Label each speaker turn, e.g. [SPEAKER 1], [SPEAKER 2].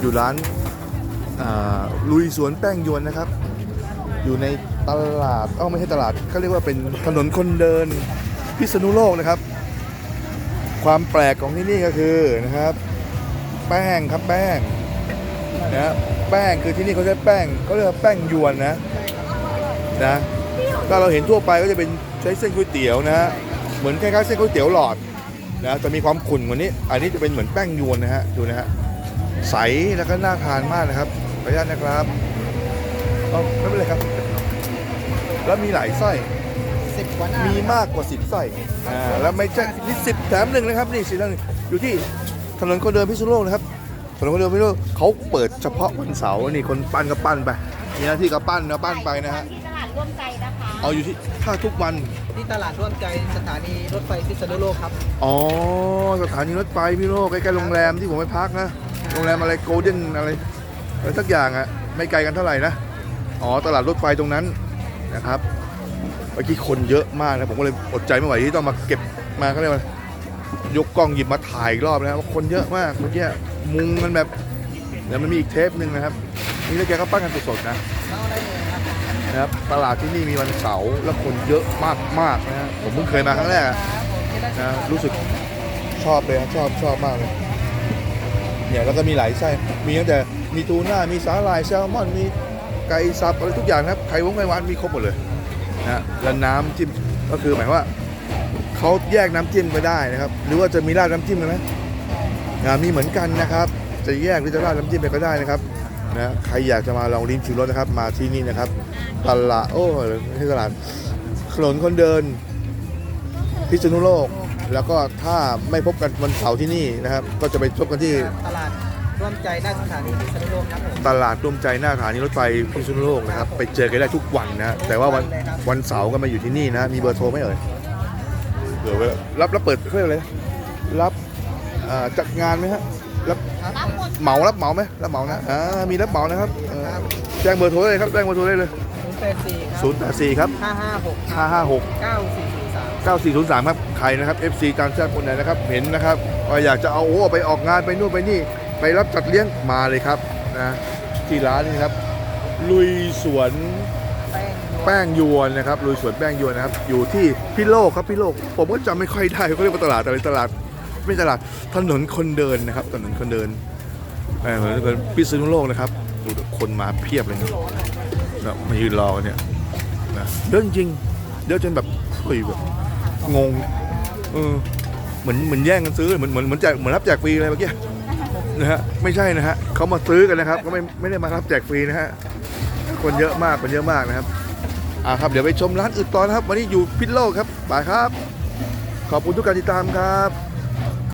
[SPEAKER 1] อยู่ร้านลุยสวนแป้งยวนนะครับ อยู่ในตลาดเอ้าไม่ใช่ตลาดเขาเรียกว่าเป็นถนนคนเดินพิษณุโลกนะครับ ความแปลกของที่นี่ก็คือนะครับ แป้งครับแป้งนะแป้งคือที่นี่เขาใช้แป้งเขาเรียกว่าแป้งยวนนะนะถ้าเราเห็นทั่วไปก็จะเป็นใช้เส้นก๋วยเตี๋ยวนะฮะเหมือนคล้ายๆเส้นก๋วยเตี๋ยวหลอดนะจะมีความขุ่นกว่านี้ อันนี้จะเป็นเหมือนแป้งยวนนะฮะดูนะฮะ ใสแล้วก็น่าทานมากนะครับขออนุญาตนะครับเอาไม่เป็นไรครับ แล้วมีหลายไส้
[SPEAKER 2] สิบกว่าหน้า
[SPEAKER 1] มีมากกว่าสิบไส้อ่าแล้วไม่ใช่นี่สิบแถมหนึ่งนะครับนี่สิแล้วนี่อยู่ที่ถนนคนเดินพิษณุโลกนะครับถนนคนเดินพิษณุโลกเขาเปิดเฉพาะวันเสาร์นี่คนปั้นก็ปั้นไปมีหน้าที่ก็ปั้นนะปั้นไปนะฮะ
[SPEAKER 3] ที่ตลาดร่วมใจนะคะ
[SPEAKER 1] เอาอยู่ที่ถ้าทุกวัน
[SPEAKER 2] ที่ตลาดร่วมใจสถานีรถไฟพิษณุโลกครับ
[SPEAKER 1] อ๋อ สถานีรถไฟพี่โลกใกล้ๆโรงแรมที่ผมไปพักนะ โรงแรมอะไรโกลเด้นอะไรอะไรสักอย่างอะไม่ไกลกันเท่าไหร่นะ อ๋อตลาดรถไฟตรงนั้นนะครับเมื่อกี้คนเยอะมากนะผมก็เลยอดใจไม่ไหวที่ต้องมาเก็บมาเขาเรียกว่ายกกล้องหยิบมาถ่ายอีกรอบนะครับว่าคนเยอะมากเมื่อกี้มุงกันแบบเดี๋ยวมันมีอีกเทปหนึ่งนะครับ นี่แล้วแกก็ปั้นกันสดๆนะนะครับตลาดที่นี่มีวันเสาร์แล้วคนเยอะมากๆนะฮะผมเพิ่งเคยมาครั้งแรกนะรู้สึกชอบเลยชอบชอบมากเลย เนี่ยแล้วก็มีหลายไส้มีตั้งแต่มีทูน่ามีสาหร่ายแซลมอนมีไก่สับอะไรทุกอย่างครับไข่วงไข่หวานมีครบหมดเลยนะแล้วน้ำจิ้มก็คือหมายว่าเขาแยกน้ำจิ้มไปได้นะครับ หรือว่าจะมีราดน้ำจิ้มกันไหมอ่ามีเหมือนกันนะครับ จะแยกหรือจะราดน้ำจิ้มไปก็ได้นะครับนะใครอยากจะมาลองลิ้มชิมรสนะครับ มาที่นี่นะครับตลาดโอ้ไม่ใช่ตลาดถนนคนเดินพิษณุโลก แล้วก็ถ้าไม่พบกันวันเสาร์ที่นี่นะครับ ก็จะไปพบกันที่
[SPEAKER 2] ตลาดร่วมใจหน้าสถานีพิษณุโลกครับผม
[SPEAKER 1] ตลาดร่วมใจหน้าสถานีรถไฟพิษณุโลกนะครับ ไปเจอกันได้ทุกวันนะแต่ว่าวันวันเสาร์ก็มาอยู่ที่นี่นะ มีเบอร์โทรไหมเอ่ยเผื่อวรับรับเปิดเพื่ออะไรรับจัดงานไหมฮะรับเหมารับเหมาไหมรับเหมานะมีรับเหมานะครับแจ้งเบอร์โทรได้เลยครับแจ้งเบอร์โทรได้เลย
[SPEAKER 2] ศูนย์แปดสี่ครับ
[SPEAKER 1] 084ครับ
[SPEAKER 2] กเก้าสี่
[SPEAKER 1] 9403 ครับ ใครนะครับ FC ตามแซ่บคนไหนนะครับ เห็นนะครับว่าอยากจะเอาโอ้ไปออกงานไปนู่นไปนี่ ไปรับจัดเลี้ยงมาเลยครับนะที่ร้านนี้ครับ ลุยสวน
[SPEAKER 2] แป้งนวล
[SPEAKER 1] แป้งยวนนะครับลุยสวนแป้งยวนนะครับ อยู่ที่พี่โลกครับพี่โลก ผมก็จำไม่ค่อยได้เขาเรียกว่าตลาดอะไรตลาด ไม่ตลาดถนนคนเดินนะครับ ถนนคนเดินเออถนนคนเดินพิษณุโลกนะครับดูดิคนมาเพียบเลยนะนะมายืนรอกันเนี่ยนะเยอะจริงๆเยอะจนแบบเฮ้ยแบบ งงเออเหมือนเหมือนแย่งกันซื้อเหมือนเหมือนเหมือนแจกเหมือนรับแจกฟรีอะไรเมื่อกี้นะฮะไม่ใช่นะฮะเขามาซื้อกันนะครับก็ไม่ไม่ได้มารับแจกฟรีนะฮะคนเยอะมากคนเยอะมากนะครับอ่าครับเดี๋ยวไปชมร้านอื่นต่อนะครับ วันนี้อยู่พิษโลกครับบายครับ ขอบคุณทุกการติดตามครับ